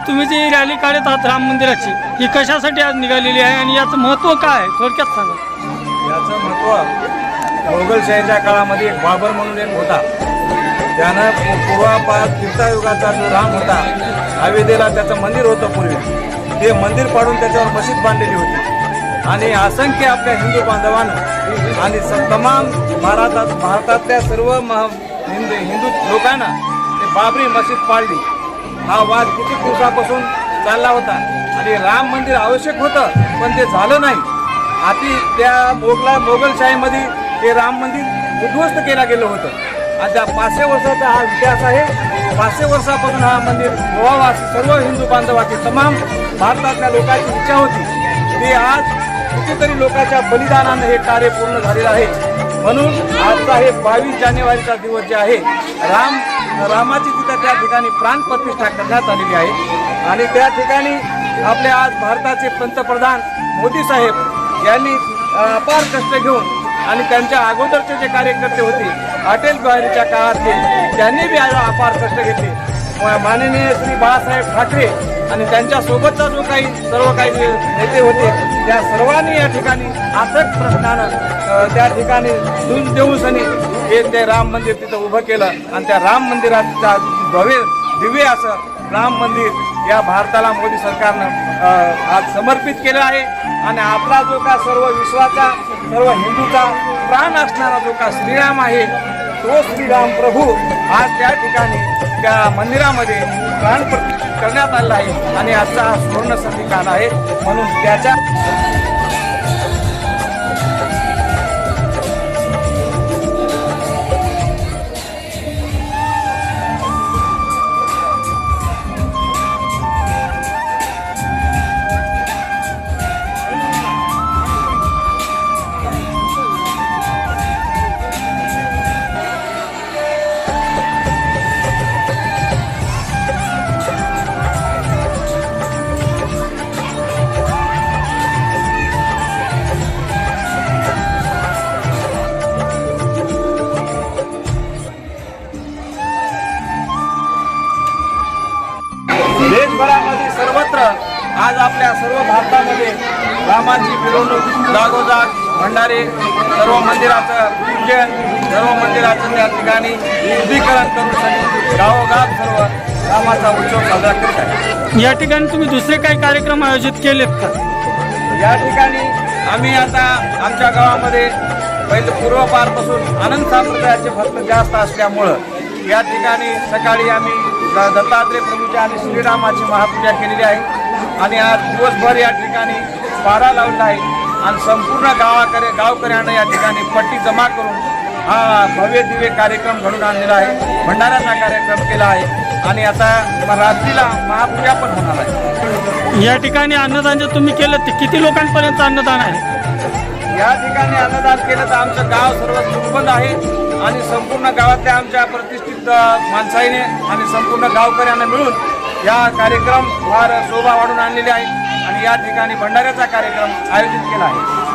आज तुम्ही जी रॅली काढत आहात राम मंदिराची ही कशासाठी आज निघालेली आहे आणि याचं महत्त्व काय आहे? थोडक्यात सांगा. याचं महत्त्व मोगलशाहीच्या काळामध्ये एक बाबर म्हणून एक होता. त्यानं पूर्वापार तीर्थयुगाचा जो राम होता अवेदेला त्याचं मंदिर होतं पूर्वी. ते मंदिर पाडून त्याच्यावर मशीद बांधलेली होती. आणि असंख्य आपल्या हिंदू बांधवांना आणि स- तमाम भारतात भारतातल्या सर्व महा हिंदू हिंदू लोकांना ते बाबरी मशीद पाडली. हा वाद किती दिवसापासून चालला होता. आणि राम मंदिर आवश्यक होतं पण ते झालं नाही. आधी त्या मोगला मोगलशाहीमध्ये ते राम मंदिर उद्ध्वस्त केलं गेलं होतं. आणि त्या पाचशे वर्षाचा हा इतिहास आहे. पाचशे वर्षापासून हा मंदिर व्हावा सर्व हिंदू बांधवाची तमाम भारतातल्या लोकांची इच्छा होती. ते आज कितीतरी लोकांच्या बलिदानानं हे कार्य पूर्ण झालेलं आहे. म्हणून आजचा हे बावीस जानेवारीचा दिवस जे आहे राम रामाची तिथं त्या ठिकाणी प्राणप्रतिष्ठा करण्यात आलेली आहे. आणि त्या ठिकाणी आपले आज भारताचे पंतप्रधान मोदी साहेब यांनी अपार कष्ट घेऊन आणि त्यांच्या अगोदरचे जे कार्यकर्ते होते अटल बिहारीच्या काळातले त्यांनी बी आज अपार कष्ट घेतले. माननीय श्री बाळासाहेब ठाकरे आणि त्यांच्या सोबतचा जो काही सर्व काही नेते होते त्या सर्वांनी या ठिकाणी आसक प्रश्नानं त्या ठिकाणी दूध देऊसनी हे ते राम मंदिर तिथं उभं केलं. आणि त्या राम मंदिराचा भव्य दिव्य असं राम मंदिर या भारताला मोदी सरकारनं आज समर्पित केलं आहे. आणि आपला जो का सर्व विश्वाचा सर्व हिंदूचा प्राण असणारा जो का श्रीराम आहे तो श्रीराम प्रभू आज त्या ठिकाणी त्या मंदिरामध्ये प्राण प्रतिष्ठित करण्यात आलेला आहे. आणि आजचा हा सुवर्ण संधी काल आहे. म्हणून त्याच्या आज आपल्या सर्व भारतामध्ये रामाची मिरवणूक जागोजाग भंडारे सर्व मंदिराचं पूजन सर्व मंदिराचं त्या ठिकाणी शुद्धीकरण करून गावोगाव सर्व रामाचा उत्सव साजरा करीत आहे. या ठिकाणी तुम्ही दुसरे काही कार्यक्रम आयोजित केलेत का? या ठिकाणी आम्ही आता आमच्या गावामध्ये पहिले पूर्वपारपासून आनंद संप्रदायाचे भक्त जास्त असल्यामुळं या ठिकाणी सकाळी आम्ही दत्तात्रय प्रभूची आणि श्रीरामाची महापूजा केलेली आहे. आणि आज दिवसभर या ठिकाणी पारा लावला आहे. आणि संपूर्ण गावाकडे गावकऱ्यांना या ठिकाणी पट्टी जमा करून हा भव्य दिव्य कार्यक्रम घडून आणलेला आहे. भंडाऱ्याचा कार्यक्रम केला आहे. आणि आता रात्रीला महापूजा पण होणार आहे. या ठिकाणी अन्नदान जे तुम्ही केलं ते किती लोकांपर्यंत अन्नदान आहे? या ठिकाणी अन्नदान केलं तर आमचं गाव सर्व दुर्बंध आहे. आणि संपूर्ण गावातल्या आमच्या प्रतिष्ठित माणसाईने आणि संपूर्ण गावकऱ्यांना मिळून या कार्यक्रम फार शोभा वाढून आणलेले आहे आणि या ठिकाणी भंडाऱ्याचा कार्यक्रम आयोजित केला आहे.